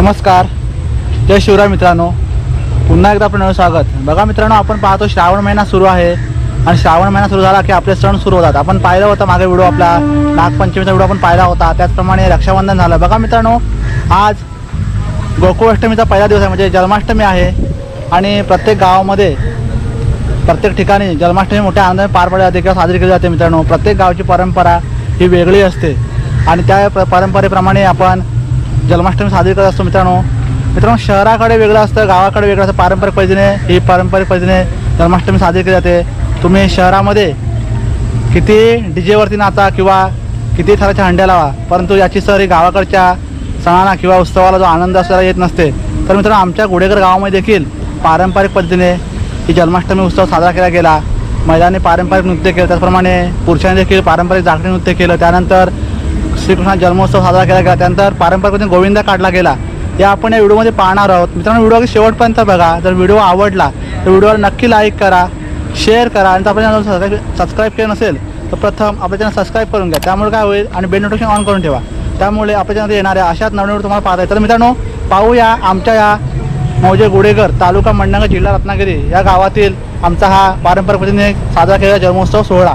नमस्कार. जय शिवराय मित्रांनो. पुन्हा एकदा आपण स्वागत. बघा मित्रांनो आपण पाहतो श्रावण महिना सुरू आहे आणि श्रावण महिना सुरू झाला की आपले सण सुरू होतात. आपण पाहिलं होतं मागे व्हिडिओ आपला नागपंचमीचा व्हिडिओ आपण पाहिला होता. त्याचप्रमाणे रक्षाबंधन झालं. बघा मित्रांनो आज गोकुळाष्टमीचा पहिला दिवस आहे. म्हणजे जन्माष्टमी आहे आणि प्रत्येक गावामध्ये प्रत्येक ठिकाणी जन्माष्टमी मोठ्या आनंदाने पार पडली जाते किंवा साजरी केली जाते मित्रांनो. प्रत्येक गावची परंपरा ही वेगळी असते. आणि त्या प- परंपरेप्रमाणे आपण जन्माष्टमी साजरी करत असतो मित्रांनो. मित्रांनो शहराकडे वेगळं असतं गावाकडे वेगळं असतं. पारंपरिक पद्धतीने ही पारंपरिक पद्धतीने जन्माष्टमी साजरी केली जाते. तुम्ही शहरामध्ये किती डी जेवरती नाचा किंवा किती थराच्या हंड्या लावा परंतु याची सर ही गावाकडच्या सणाला किंवा उत्सवाला जो आनंद असल्याला येत नसते. तर मित्रांनो आमच्या गुडेकर गावामध्ये देखील पारंपरिक पद्धतीने ही जन्माष्टमी उत्सव साजरा केला गेला. महिलांनी पारंपरिक नृत्य केलं त्याचप्रमाणे पुरुषांनी देखील पारंपरिक जागणी नृत्य केलं. त्यानंतर श्रीकृष्ण जन्मोत्सव साजरा केला गेला. त्यानंतर पारंपरिक गोविंदा काढला गेला. ते आपण या व्हिडिओमध्ये पाहणार आहोत. मित्रांनो व्हिडिओ शेवटपर्यंत बघा. जर व्हिडिओ आवडला तर व्हिडिओवर नक्की लाईक करा शेअर करा आणि आपल्या चॅनल सबस्क्राईब सबस्क्राईब केलं नसेल तर प्रथम आपल्या चॅनल सबस्क्राईब करून घ्या. त्यामुळे काय होईल आणि बेल नोटिफिकेशन ऑन करून ठेवा. त्यामुळे आपल्या चॅनल येणाऱ्या अशाच नवनवीन तुम्हाला पाहता येईल तर मित्रांनो पाहूया आमच्या या मौजे गुडेकर तालुका मंडणगड जिल्हा रत्नागिरी या गावातील आमचा हा पारंपरिक पद्धतीने साजरा केलेला जन्मोत्सव सोहळा.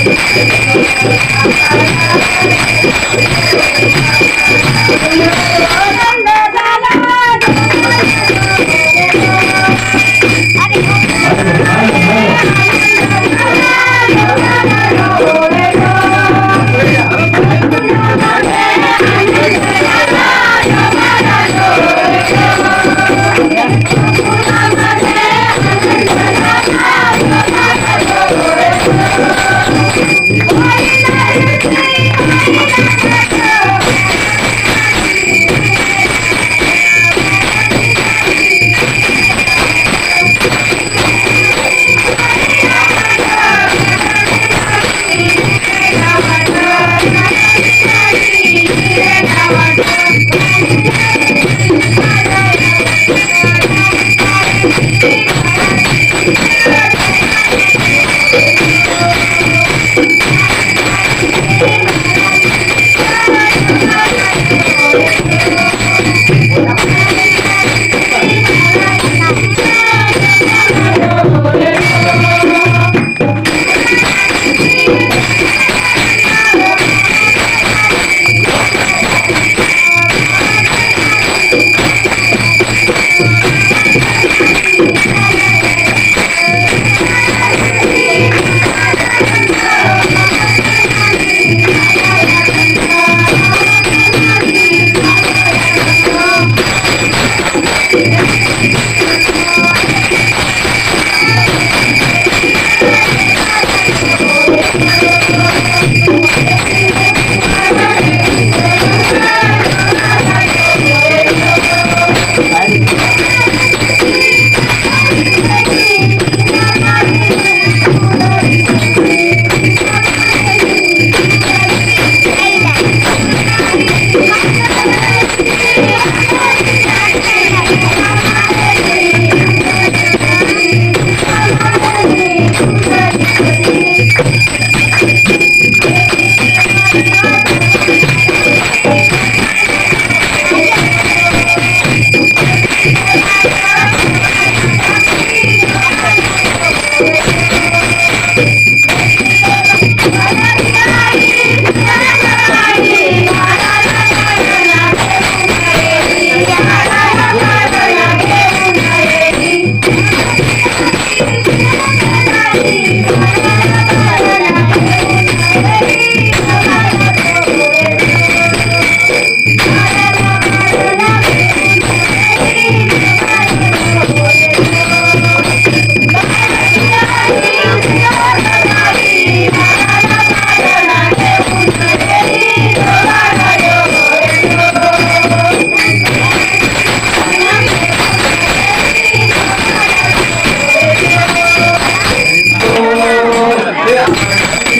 Thank you.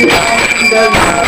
Obrigado.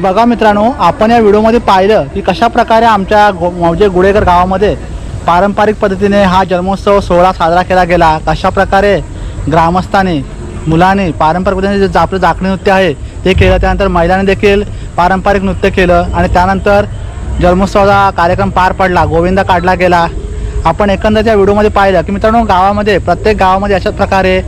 बघा मित्रांनो आपण या व्हिडिओमध्ये पाहिलं की कशा प्रकारे आमच्या गो म्हणजे गुडेकर गावामध्ये पारंपरिक पद्धतीने हा जन्मोत्सव सोहळा साजरा केला गेला. कशा प्रकारे ग्रामस्थांनी मुलांनी पारंपरिक पद्धतीने जे आपलं जाखणी नृत्य आहे ते केलं. त्यानंतर महिलांनी देखील पारंपरिक नृत्य केलं आणि त्यानंतर जन्मोत्सवाचा कार्यक्रम पार पडला गोविंदा काढला गेला. आपण एकंदर त्या व्हिडिओमध्ये पाहिलं की मित्रांनो गावामध्ये प्रत्येक गावामध्ये अशाच प्रकारे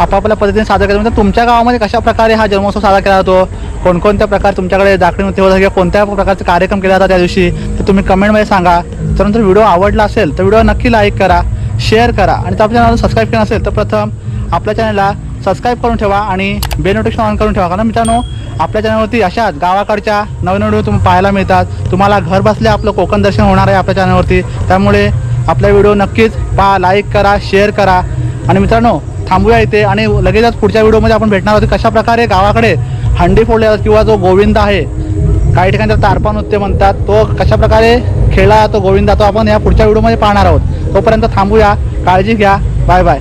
आपापल्या पद्धतीने साजरा केला. म्हणजे तुमच्या गावामध्ये कशा प्रकारे हा जन्मोत्सव साजरा केला जातो? कोणकोणत्या प्रकार तुमच्याकडे दाखणी नृत्य किंवा कोणत्या प्रकारचे कार्यक्रम केला जातात त्या दिवशी ते तुम्ही कमेंटमध्ये सांगा. त्यानंतर व्हिडिओ आवडला असेल तर व्हिडिओ नक्की लाईक करा शेअर करा. आणि जर आपल्या चॅनलला सबस्क्राईब केलं असेल तर प्रथम आपल्या चॅनलला सबस्क्राईब करून ठेवा आणि बेल नोटिफिकेशन ऑन करून ठेवा. कारण मित्रांनो आपल्या चॅनलवरती अशाच गावाकडच्या नवीन व्हिडिओ तुम्ही पाहायला मिळतात. तुम्हाला घर बसल्या आपलं कोकण दर्शन होणार आहे आपल्या चॅनलवरती त्यामुळे आपला व्हिडिओ नक्कीच पहा लाईक करा शेअर करा. आणि मित्रांनो थांबूया इथे आणि लगेचच पुढच्या व्हिडिओमध्ये आपण भेटणार आहोत. कशा प्रकारे गावाकडे. हंडी फोडल्या किंवा जो गोविंद आहे काही ठिकाणी त्याला तारपा नृत्य म्हणतात. तो कशा प्रकारे खेळला तो गोविंदा तो आपण या पुढच्या व्हिडिओमध्ये पाहणार आहोत. तोपर्यंत थांबूया काळजी घ्या बाय बाय.